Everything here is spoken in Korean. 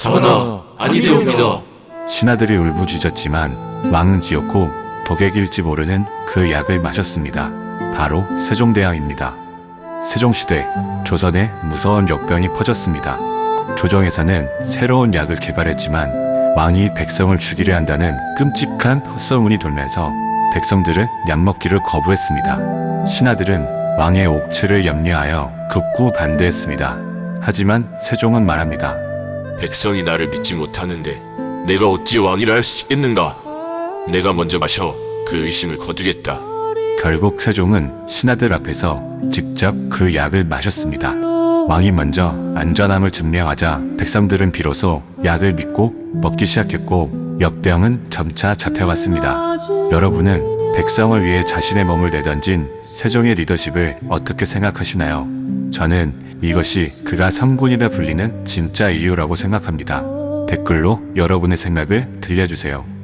전하, 아니되옵니다. 신하들이 울부짖었지만 왕은 지었고 독액일지 모르는 그 약을 마셨습니다. 바로 세종대왕입니다. 세종시대 조선에 무서운 역병이 퍼졌습니다. 조정에서는 새로운 약을 개발했지만 왕이 백성을 죽이려 한다는 끔찍한 헛소문이 돌면서 백성들은 약 먹기를 거부했습니다. 신하들은 왕의 옥체를 염려하여 극구 반대했습니다. 하지만 세종은 말합니다. 백성이 나를 믿지 못하는데 내가 어찌 왕이라 할 수 있겠는가? 내가 먼저 마셔 그 의심을 거두겠다. 결국 세종은 신하들 앞에서 직접 그 약을 마셨습니다. 왕이 먼저 안전함을 증명하자 백성들은 비로소 약을 믿고 먹기 시작했고 역병은 점차 잡혀갔습니다. 여러분은 백성을 위해 자신의 몸을 내던진 세종의 리더십을 어떻게 생각하시나요? 저는 이것이 그가 성군이라 불리는 진짜 이유라고 생각합니다. 댓글로 여러분의 생각을 들려주세요.